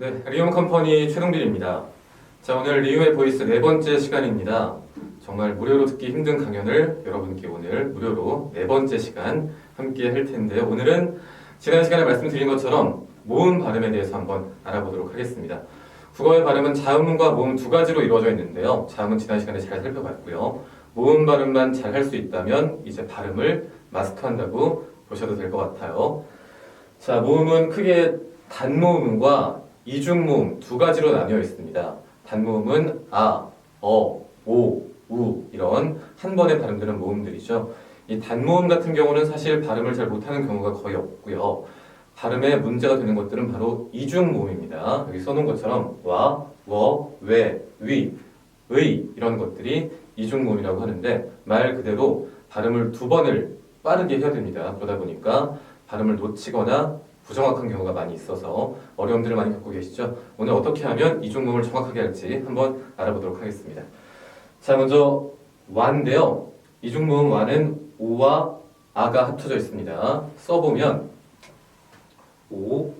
네, 리움 컴퍼니 최동길입니다. 자, 오늘 리움의 보이스 네 번째 시간입니다. 정말 무료로 듣기 힘든 강연을 여러분께 오늘 무료로 네 번째 시간 함께 할 텐데요. 오늘은 지난 시간에 말씀드린 것처럼 모음 발음에 대해서 한번 알아보도록 하겠습니다. 국어의 발음은 자음과 모음 두 가지로 이루어져 있는데요. 자음은 지난 시간에 잘 살펴봤고요. 모음 발음만 잘 할 수 있다면 이제 발음을 마스터한다고 보셔도 될 것 같아요. 자, 모음은 크게 단모음과 이중 모음 두 가지로 나뉘어 있습니다. 단모음은 아, 어, 오, 우 이런 한 번에 발음되는 모음들이죠. 이 단모음 같은 경우는 사실 발음을 잘 못하는 경우가 거의 없고요. 발음에 문제가 되는 것들은 바로 이중 모음입니다. 여기 써놓은 것처럼 와, 워, 왜, 위, 의 이런 것들이 이중 모음이라고 하는데 말 그대로 발음을 두 번을 빠르게 해야 됩니다. 그러다 보니까 발음을 놓치거나 부정확한 경우가 많이 있어서 어려움들을 많이 겪고 계시죠. 오늘 어떻게 하면 이중모음을 정확하게 할지 한번 알아보도록 하겠습니다. 자, 먼저 와인데요. 이중모음 와는 오와 아가 합쳐져 있습니다. 써보면 오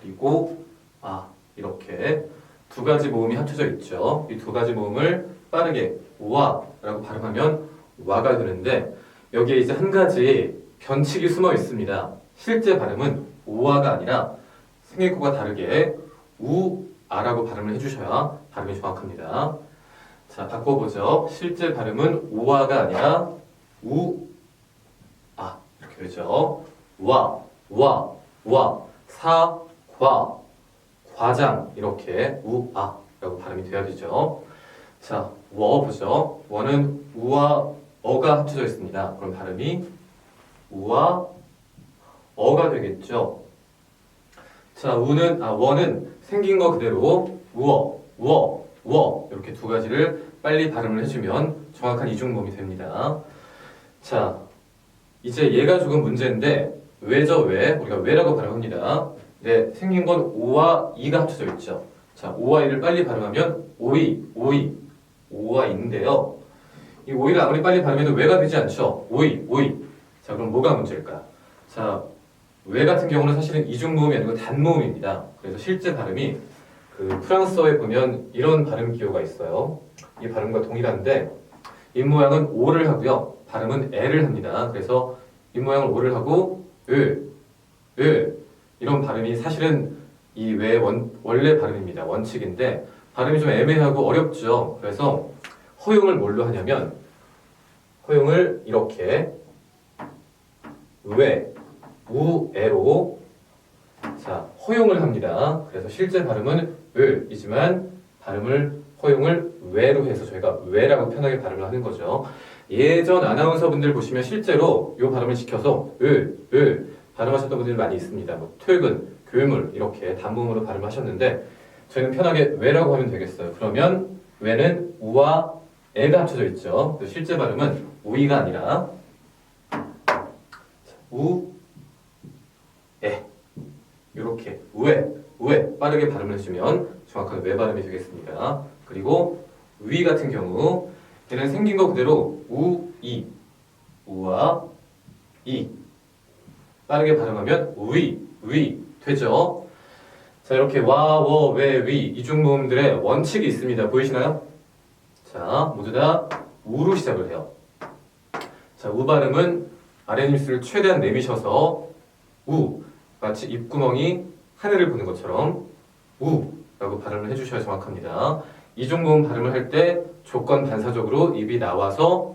그리고 아 이렇게 두 가지 모음이 합쳐져 있죠. 이 두 가지 모음을 빠르게 와라고 발음하면 와가 되는데 여기에 이제 한 가지 변칙이 숨어 있습니다. 실제 발음은 오와가 아니라 생일구가 다르게 우아라고 발음을 해주셔야 발음이 정확합니다. 자, 바꿔보죠. 실제 발음은 오와가 아니라 우아 이렇게 되죠. 와, 와, 와, 사, 과, 과장 이렇게 우아라고 발음이 돼야 되죠. 자, 워 보죠. 워는 우와 어가 합쳐져 있습니다. 그럼 발음이 우와 어가 되겠죠. 자, 우는 아 워는 생긴 거 그대로 우어, 우어, 워 이렇게 두 가지를 빨리 발음을 해주면 정확한 이중모음이 됩니다. 자, 이제 얘가 조금 문제인데 왜죠 왜? 우리가 왜라고 발음합니다. 네, 생긴 건 오와 이가 합쳐져 있죠. 자, 오와 이를 빨리 발음하면 오이, 오이, 오와 이인데요. 이 오이를 아무리 빨리 발음해도 왜가 되지 않죠. 오이, 오이. 자, 그럼 뭐가 문제일까? 자, 왜 같은 경우는 사실은 이중모음이 아니고 단모음입니다. 그래서 실제 발음이 그 프랑스어에 보면 이런 발음 기호가 있어요. 이 발음과 동일한데 입 모양은 오를 하고요. 발음은 에를 합니다. 그래서 입 모양을 오를 하고 으, 으 이런 발음이 사실은 이왜 원래 발음입니다. 원칙인데 발음이 좀 애매하고 어렵죠. 그래서 허용을 뭘로 하냐면 허용을 이렇게 왜, 우에로 자 허용을 합니다. 그래서 실제 발음은 을이지만 발음을 허용을 왜로 해서 저희가 왜라고 편하게 발음을 하는 거죠. 예전 아나운서 분들 보시면 실제로 이 발음을 지켜서 을, 을 발음하셨던 분들이 많이 있습니다. 뭐 퇴근, 괴물 이렇게 단모음으로 발음하셨는데 저희는 편하게 왜라고 하면 되겠어요. 그러면 왜는 우와 에가 합쳐져 있죠. 실제 발음은 우이가 아니라 우, 에 이렇게 우에 우에 빠르게 발음을 해주면 정확한 왜 발음이 되겠습니다. 그리고 위 같은 경우 얘는 생긴 거 그대로 우 이 우와 이 빠르게 발음하면 우이 위 되죠. 자 이렇게 와, 워, 왜, 위 이중 모음들의 원칙이 있습니다. 보이시나요? 자 모두 다 우로 시작을 해요. 자 우 발음은 아랫입술을 최대한 내미셔서 우 마치 입구멍이 하늘을 보는 것처럼 우라고 발음을 해주셔야 정확합니다. 이중모음 발음을 할 때 조건 반사적으로 입이 나와서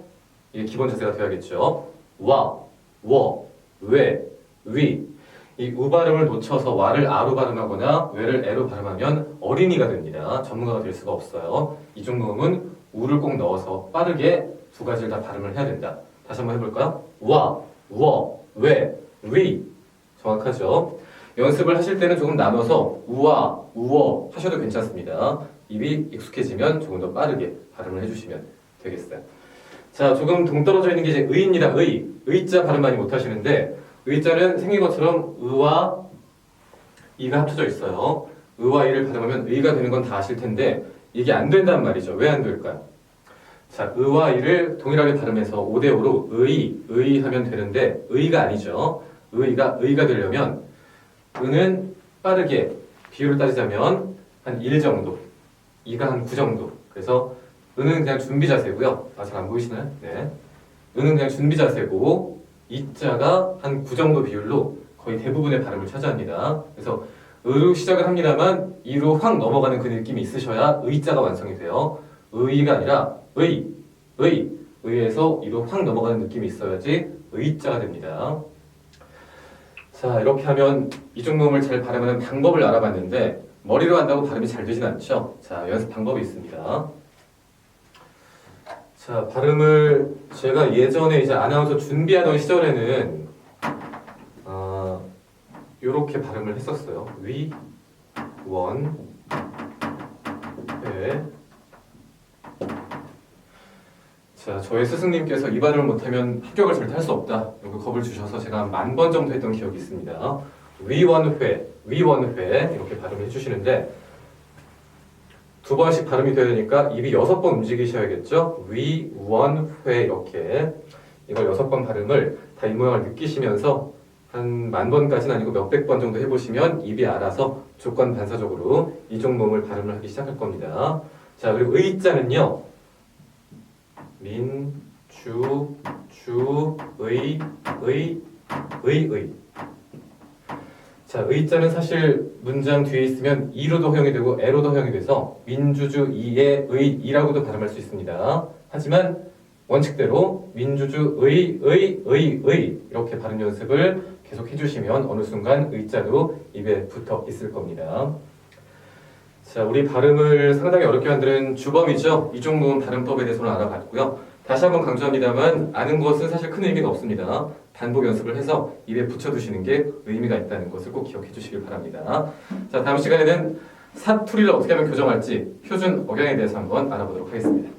이게 기본 자세가 되어야겠죠. 와, 워, 왜, 위. 이 우 발음을 놓쳐서 와를 아로 발음하거나 왜를 에로 발음하면 어린이가 됩니다. 전문가가 될 수가 없어요. 이중모음은 우를 꼭 넣어서 빠르게 두 가지를 다 발음을 해야 된다. 다시 한번 해볼까요? 와, 워, 왜, 위. 정확하죠? 연습을 하실 때는 조금 나눠서 우와, 우어 하셔도 괜찮습니다. 입이 익숙해지면 조금 더 빠르게 발음을 해주시면 되겠어요. 자, 조금 동떨어져 있는 게 이제 의입니다. 의. 의자 발음 많이 못 하시는데 의자는 생긴 것처럼 의와 이가 합쳐져 있어요. 의와 이를 발음하면 의가 되는 건 다 아실 텐데 이게 안 된단 말이죠. 왜 안 될까요? 자, 의와 이를 동일하게 발음해서 5대5로 의, 의 하면 되는데 의가 아니죠. 의가 의가 되려면 의는 빠르게 비율을 따지자면 한 1 정도, 2가 한 9 정도. 그래서 은은 그냥 준비 자세고요. 아, 잘 안 보이시나요? 네. 은은 그냥 준비 자세고 이자가 한 9 정도 비율로 거의 대부분의 발음을 차지합니다. 그래서 의로 시작을 합니다만 이로 확 넘어가는 그 느낌이 있으셔야 의자가 완성이 돼요. 의가 아니라 의, 의, 의에서 이로 확 넘어가는 느낌이 있어야지 의자가 됩니다. 자, 이렇게 하면 이중모음을 잘 발음하는 방법을 알아봤는데 머리로 한다고 발음이 잘 되진 않죠. 자, 연습 방법이 있습니다. 자, 발음을 제가 예전에 이제 아나운서 준비하던 시절에는 아, 요렇게 발음을 했었어요. 위, 원, 회. 자, 저희 스승님께서 이 발음을 못하면 합격을 절대 할 수 없다. 이렇게 겁을 주셔서 제가 만 번 정도 했던 기억이 있습니다. 위원회, 위원회 이렇게 발음을 해주시는데 두 번씩 발음이 되니까 입이 여섯 번 움직이셔야겠죠. 위원회 이렇게 이걸 여섯 번 발음을 다이 모양을 느끼시면서 한 만 번까지는 아니고 몇백 번 정도 해보시면 입이 알아서 조건 반사적으로 이종 몸을 발음을 하기 시작할 겁니다. 자 그리고 의자는요. 민, 주, 주, 의, 의, 의, 의. 자, 의자는 사실 문장 뒤에 있으면 이로도 허용이 되고 에로도 허용이 돼서 민주주 이의 의 이라고도 발음할 수 있습니다. 하지만 원칙대로 민주주 의, 의, 의, 의 이렇게 발음 연습을 계속 해주시면 어느 순간 의자도 입에 붙어 있을 겁니다. 자, 우리 발음을 상당히 어렵게 만드는 주범이죠. 이종모음 발음법에 대해서는 알아봤고요. 다시 한번 강조합니다만 아는 것은 사실 큰 의미가 없습니다. 반복 연습을 해서 입에 붙여두시는 게 의미가 있다는 것을 꼭 기억해 주시길 바랍니다. 자, 다음 시간에는 사투리를 어떻게 하면 교정할지 표준 억양에 대해서 한번 알아보도록 하겠습니다.